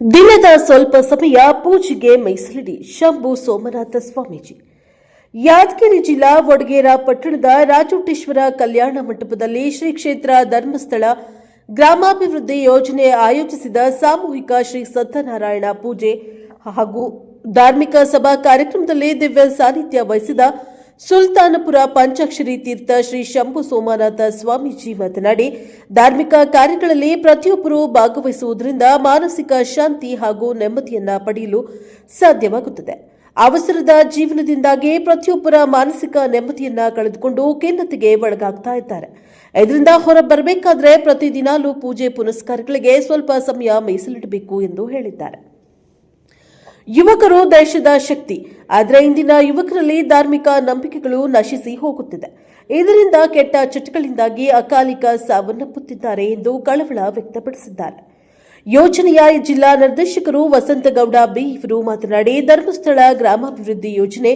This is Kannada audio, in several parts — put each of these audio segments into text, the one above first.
ದಿನದ ಸ್ವಲ್ಪ ಸಮಯ ಪೂಜೆಗೆ ಮೀಸಲಿಡಿ ಶಂಭು ಸೋಮನಾಥ ಸ್ವಾಮೀಜಿ. ಯಾದಗಿರಿ ಜಿಲ್ಲಾ ವಡಗೇರ ಪಟ್ಟಣದ ರಾಜೋಟೇಶ್ವರ ಕಲ್ಯಾಣ ಮಂಟಪದಲ್ಲಿ ಶ್ರೀ ಕ್ಷೇತ್ರ ಧರ್ಮಸ್ಥಳ ಗ್ರಾಮಾಭಿವೃದ್ಧಿ ಯೋಜನೆ ಆಯೋಜಿಸಿದ ಸಾಮೂಹಿಕ ಶ್ರೀ ಸತ್ಯನಾರಾಯಣ ಪೂಜೆ ಹಾಗೂ ಧಾರ್ಮಿಕ ಸಭಾ ಕಾರ್ಯಕ್ರಮದಲ್ಲಿ ದಿವ್ಯ ಸಾನ್ನಿಧ್ಯ ವಹಿಸಿದ ಸುಲ್ತಾನಪುರ ಪಂಚಾಕ್ಷರಿ ತೀರ್ಥ ಶ್ರೀ ಶಂಭು ಸೋಮನಾಥ ಸ್ವಾಮೀಜಿ ಮಾತನಾಡಿ, ಧಾರ್ಮಿಕ ಕಾರ್ಯಗಳಲ್ಲಿ ಪ್ರತಿಯೊಬ್ಬರು ಭಾಗವಹಿಸುವುದರಿಂದ ಮಾನಸಿಕ ಶಾಂತಿ ಹಾಗೂ ನೆಮ್ಮದಿಯನ್ನ ಪಡೆಯಲು ಸಾಧ್ಯವಾಗುತ್ತದೆ. ಅವಸರದ ಜೀವನದಿಂದಾಗಿ ಪ್ರತಿಯೊಬ್ಬರ ಮಾನಸಿಕ ನೆಮ್ಮದಿಯನ್ನ ಕಳೆದುಕೊಂಡು ಖಿನ್ನತೆಗೆ ಒಳಗಾಗ್ತಾ ಇದ್ದಾರೆ. ಇದರಿಂದ ಹೊರ ಬರಬೇಕಾದ್ರೆ ಪ್ರತಿದಿನಾಲೂ ಪೂಜೆ ಪುನಸ್ಕಾರಗಳಿಗೆ ಸ್ವಲ್ಪ ಸಮಯ ಮೀಸಲಿಡಬೇಕು ಎಂದು ಹೇಳಿದ್ದಾರೆ. ಯುವಕರು ದೇಶದ ಶಕ್ತಿ. ಆದರೆ ಇಂದಿನ ಯುವಕರಲ್ಲಿ ಧಾರ್ಮಿಕ ನಂಬಿಕೆಗಳು ನಶಿಸಿ ಹೋಗುತ್ತಿದೆ. ಇದರಿಂದ ಕೆಟ್ಟ ಚಟಗಳಿಂದಾಗಿ ಅಕಾಲಿಕ ಸಾವನ್ನಪ್ಪುತ್ತಿದ್ದಾರೆ ಎಂದು ಕಳವಳ ವ್ಯಕ್ತಪಡಿಸಿದ್ದಾರೆ. ಯೋಜನೆಯ ಜಿಲ್ಲಾ ನಿರ್ದೇಶಕರು ವಸಂತಗೌಡ ಬಿ. ಇವರು ಮಾತನಾಡಿ, ಧರ್ಮಸ್ಥಳ ಗ್ರಾಮಾಭಿವೃದ್ಧಿ ಯೋಜನೆ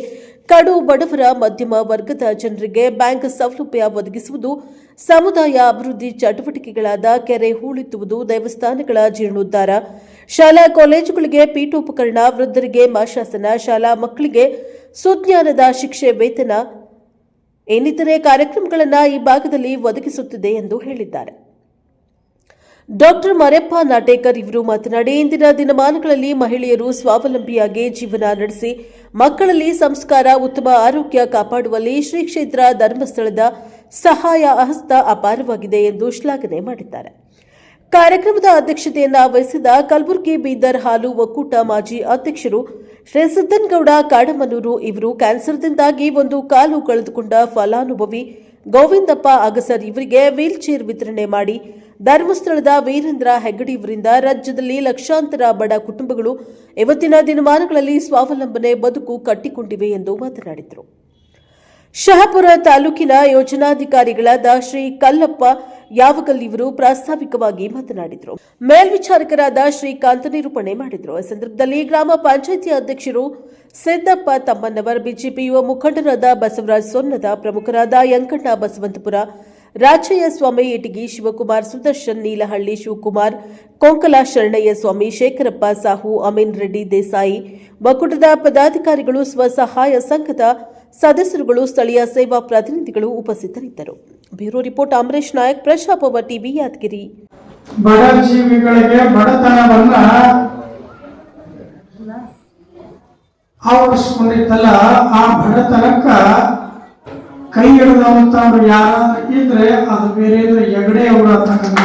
ಕಡು ಬಡವರ ಮಧ್ಯಮ ವರ್ಗದ ಜನರಿಗೆ ಬ್ಯಾಂಕ್ ಸೌಲಭ್ಯ ಒದಗಿಸುವುದು, ಸಮುದಾಯ ಅಭಿವೃದ್ಧಿ ಚಟುವಟಿಕೆಗಳಾದ ಕೆರೆ ಹೂಳೆತ್ತುವುದು, ದೇವಸ್ಥಾನಗಳ ಜೀರ್ಣೋದ್ಧಾರ ಶಾಲಾ ಕಾಲೇಜುಗಳಿಗೆ ಪೀಠೋಪಕರಣ ವೃದ್ಧರಿಗೆ ಮಾಶಾಸನ, ಶಾಲಾ ಮಕ್ಕಳಿಗೆ ಸುಜ್ಞಾನದ ಶಿಕ್ಷೆ, ವೇತನ ಇನ್ನಿತರೆ ಕಾರ್ಯಕ್ರಮಗಳನ್ನು ಈ ಭಾಗದಲ್ಲಿ ಒದಗಿಸುತ್ತಿದೆ ಎಂದು ಹೇಳಿದ್ದಾರೆ. ಡಾಕ್ಟರ್ ಮರೆಪ್ಪ ನಾಟೇಕರ್ ಇವರು ಮಾತನಾಡಿ, ಇಂದಿನ ದಿನಮಾನಗಳಲ್ಲಿ ಮಹಿಳೆಯರು ಸ್ವಾವಲಂಬಿಯಾಗಿ ಜೀವನ ನಡೆಸಿ, ಮಕ್ಕಳಲ್ಲಿ ಸಂಸ್ಕಾರ, ಉತ್ತಮ ಆರೋಗ್ಯ ಕಾಪಾಡುವಲ್ಲಿ ಶ್ರೀ ಕ್ಷೇತ್ರ ಧರ್ಮಸ್ಥಳದ ಸಹಾಯ ಹಸ್ತ ಅಪಾರವಾಗಿದೆ ಎಂದು ಶ್ಲಾಘನೆ ಮಾಡಿದ್ದಾರೆ. ಕಾರ್ಯಕ್ರಮದ ಅಧ್ಯಕ್ಷತೆಯನ್ನ ವಹಿಸಿದ ಕಲಬುರಗಿ ಬೀದರ್ ಹಾಲು ಒಕ್ಕೂಟ ಮಾಜಿ ಅಧ್ಯಕ್ಷರು ಶ್ರೀ ಸಿದ್ದನಗೌಡ ಕಾಡಮನೂರು ಇವರು ಕ್ಯಾನ್ಸರ್ದಿಂದಾಗಿ ಒಂದು ಕಾಲು ಕಳೆದುಕೊಂಡ ಫಲಾನುಭವಿ ಗೋವಿಂದಪ್ಪ ಅಗಸರ್ ಇವರಿಗೆ ವೀಲ್ ಚೇರ್ ವಿತರಣೆ ಮಾಡಿ ಧರ್ಮಸ್ಥಳದ ವೀರೇಂದ್ರ ಹೆಗ್ಗಡಿ ಇವರಿಂದ ರಾಜ್ಯದಲ್ಲಿ ಲಕ್ಷಾಂತರ ಬಡ ಕುಟುಂಬಗಳು ಇವತ್ತಿನ ದಿನಮಾನಗಳಲ್ಲಿ ಸ್ವಾವಲಂಬನೆ ಬದುಕು ಕಟ್ಟಿಕೊಂಡಿವೆ ಎಂದು ಮಾತನಾಡಿದರು. ಶಹಾಪುರ ತಾಲೂಕಿನ ಯೋಜನಾಧಿಕಾರಿಗಳಾದ ಶ್ರೀ ಕಲ್ಲಪ್ಪ ಯಾವಗಲ್ ಇವರು ಪ್ರಾಸ್ತಾವಿಕವಾಗಿ ಮಾತನಾಡಿದರು. ಮೇಲ್ವಿಚಾರಕರಾದ ಶ್ರೀಕಾಂತ ನಿರೂಪಣೆ ಮಾಡಿದರು. ಈ ಸಂದರ್ಭದಲ್ಲಿ ಗ್ರಾಮ ಪಂಚಾಯಿತಿ ಅಧ್ಯಕ್ಷರು ಸಿದ್ದಪ್ಪ ತಮ್ಮನ್ನವರ್, ಬಿಜೆಪಿ ಯುವ ಮುಖಂಡರಾದ ಬಸವರಾಜ್ ಸೊನ್ನದ, ಪ್ರಮುಖರಾದ ಯಂಕಣ್ಣ ಬಸವಂತಪುರ, ರಾಜಯ್ಯ ಸ್ವಾಮಿ ಇಟಗಿ ಶಿವಕುಮಾರ್, ಸುದರ್ಶನ್ ನೀಲಹಳ್ಳಿ ಶಿವಕುಮಾರ್, ಕೊಂಕಲಾ ಶರಣಯ್ಯ ಸ್ವಾಮಿ, ಶೇಖರಪ್ಪ ಸಾಹು, ಅಮೀನ್ ರೆಡ್ಡಿ ದೇಸಾಯಿ ಒಕ್ಕೂಟದ ಪದಾಧಿಕಾರಿಗಳು, ಸ್ವಸಹಾಯ ಸಂಘದ ಸದಸ್ಯರುಗಳು ಸ್ಥಳೀಯ ಸೇವಾ ಪ್ರತಿನಿಧಿಗಳು ಉಪಸ್ಥಿತರಿದ್ದರು. ಬ್ಯೂರೋ ರಿಪೋರ್ಟ್, ಅಮರೇಶ್ ನಾಯಕ್ ಪ್ರಜಾಪವ ಟಿವಿ ಯಾದಗಿರಿ. ಬಡ ಜೀವಿಗಳಿಗೆ ಬಡತನವನ್ನ ಆವರಿಸ್ಕೊಂಡಿತ್ತಲ್ಲ ಆ ಬಡತನಕ್ಕ ಕೈ ಹಿಡಿದವಂತವ್ರು ಯಾರಾದ್ರೂ ಇದ್ರೆ ಅದು ಬೇರೆ ಹೆಗಡೆ ಅವರು ಅಂತಕ್ಕಂಥ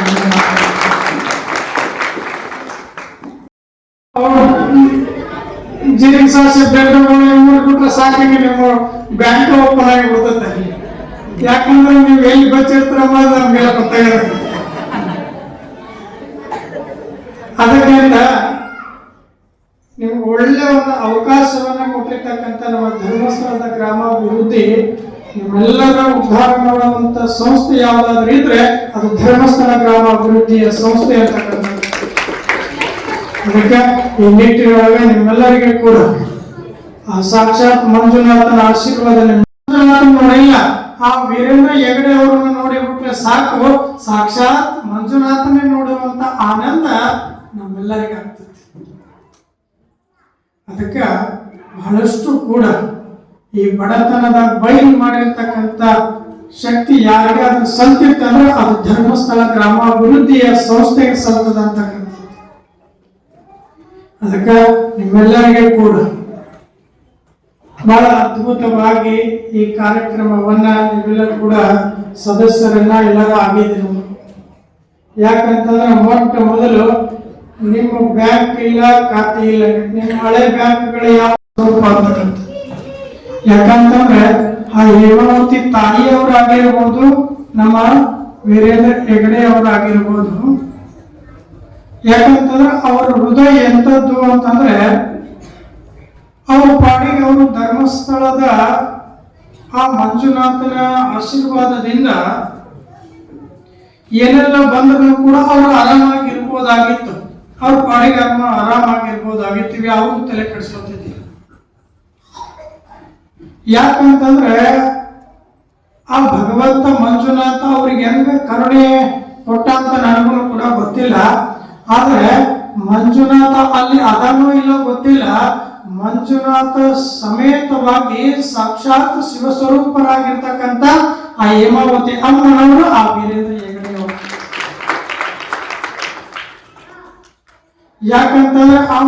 ಜೀರಿಗೆ ಸಾಸಿ ಮೂಡಿಬಿಟ್ರೆ ಸಾಕಿಗೆ ನಿಮ್ಮ ಬ್ಯಾಂಕ್ ಓಪನ್ ಆಗಿ ಬಿಡುತ್ತೆ ಯಾಕಂದ್ರೆ ನೀವು ಎಲ್ಲಿ ಬಚ್ಚಿರ್ತೀರ ನಮ್ಗೆಲ್ಲ ಗೊತ್ತಾಗಿರುತ್ತೆ ಅದಕ್ಕಿಂತ ನಿಮ್ಗೆ ಒಳ್ಳೆ ಒಂದು ಅವಕಾಶವನ್ನ ಕೊಟ್ಟಿರ್ತಕ್ಕಂಥ ನಮ್ಮ ಧರ್ಮಸ್ಥಳದ ಗ್ರಾಮಾಭಿವೃದ್ಧಿ ನಿಮ್ಮೆಲ್ಲರ ಉದ್ಧಾರ ಮಾಡುವಂತ ಸಂಸ್ಥೆ ಯಾವ್ದಾದ್ರು ಇದ್ರೆ ಅದು ಧರ್ಮಸ್ಥಳ ಗ್ರಾಮಾಭಿವೃದ್ಧಿಯ ಸಂಸ್ಥೆ ಅಂತಕ್ಕಂಥದ್ದು ಅದಕ್ಕೆ ಈ ನಿಟ್ಟಿನೊಳಗೆ ನಿಮ್ಮೆಲ್ಲರಿಗೆ ಕೂಡ ಆ ಸಾಕ್ಷಾತ್ ಮಂಜುನಾಥನ ಮಂಜುನಾಥನ್ ನೋಡಿಲ್ಲ ಆ ವೀರೇಂದ್ರ ಹೆಗಡೆ ಅವರನ್ನು ನೋಡಿಬಿಟ್ರೆ ಸಾಕು. ಸಾಕ್ಷಾತ್ ಮಂಜುನಾಥನೇ ನೋಡುವಂತ ಆನಂದ ನಮ್ಮೆಲ್ಲರಿಗೆ ಆಗ್ತದೆ. ಅದಕ್ಕ ಬಹಳಷ್ಟು ಕೂಡ ಈ ಬಡತನದ ಬಯಲು ಮಾಡಿರ್ತಕ್ಕಂಥ ಶಕ್ತಿ ಯಾರಿಗಾದ್ರೂ ಸಲ್ತಿತ್ತಂದ್ರೆ ಅದು ಧರ್ಮಸ್ಥಳ ಗ್ರಾಮಾಭಿವೃದ್ಧಿಯ ಸಂಸ್ಥೆಗೆ ಸಲ್ತದ ಅಂತಕ್ಕಂಥ ಅದಕ್ಕೆ ನಿಮ್ಮೆಲ್ಲರಿಗೆ ಕೂಡ ಬಹಳ ಅದ್ಭುತವಾಗಿ ಈ ಕಾರ್ಯಕ್ರಮವನ್ನ ನೀವೆಲ್ಲರೂ ಕೂಡ ಸದಸ್ಯರನ್ನ ಎಲ್ಲರೂ ಆಗಿದ್ರು ಯಾಕಂತಂದ್ರೆ ಮೊಟ್ಟ ಮೊದಲು ನಿಮ್ಮ ಬ್ಯಾಂಕ್ ಇಲ್ಲ, ಖಾತೆ ಇಲ್ಲ. ನಿಮ್ಮ ಹಳೆ ಬ್ಯಾಂಕ್ಗಳು ಯಾವ ಸ್ವರೂಪ ಯಾಕಂತಂದ್ರೆ ಆ ಹೇಮಾವತಿ ತಾಯಿಯವರಾಗಿರ್ಬೋದು, ನಮ್ಮ ವೀರೇಂದ್ರ ಹೆಗಡೆ ಅವರಾಗಿರ್ಬೋದು. ಯಾಕಂತಂದ್ರೆ ಅವರ ಹೃದಯ ಎಂಥದ್ದು ಅಂತಂದ್ರೆ ಅವ್ರ ಪಾಡಿಗೆ ಅವರು ಧರ್ಮಸ್ಥಳದ ಆ ಮಂಜುನಾಥನ ಆಶೀರ್ವಾದದಿಂದ ಏನೆಲ್ಲ ಬಂದರೂ ಕೂಡ ಅವರು ಆರಾಮಾಗಿರ್ಬೋದಾಗಿತ್ತು. ಅವ್ರ ಪಾಡಿಗೆ ಅಮ್ಮ ಆರಾಮಾಗಿರ್ಬೋದಾಗಿತ್ತು ಯಾವುದು ತಲೆ ಕೆಡಿಸ್ಕೊತಿದ್ದಿಲ್ಲ ಯಾಕಂತಂದ್ರೆ ಆ ಭಗವಂತ ಮಂಜುನಾಥ ಅವ್ರಿಗೆ ಹೆಂಗ ಕರುಣೆ ಕೊಟ್ಟ ಅಂತ ನನಗೂ ಕೂಡ ಗೊತ್ತಿಲ್ಲ. ಆದ್ರೆ ಮಂಜುನಾಥ ಅಲ್ಲಿ ಅದನ್ನು ಇಲ್ಲ ಗೊತ್ತಿಲ್ಲ. ಮಂಜುನಾಥ ಸಮೇತವಾಗಿ ಸಾಕ್ಷಾತ್ ಶಿವಸ್ವರೂಪರಾಗಿರ್ತಕ್ಕಂಥ ಆ ಹೇಮಾವತಿ ಅಮ್ಮನವರು ಆ ವೀರೇಂದ್ರ ಹೆಗಡೆಯವರು ಯಾಕಂತಂದ್ರೆ ಆ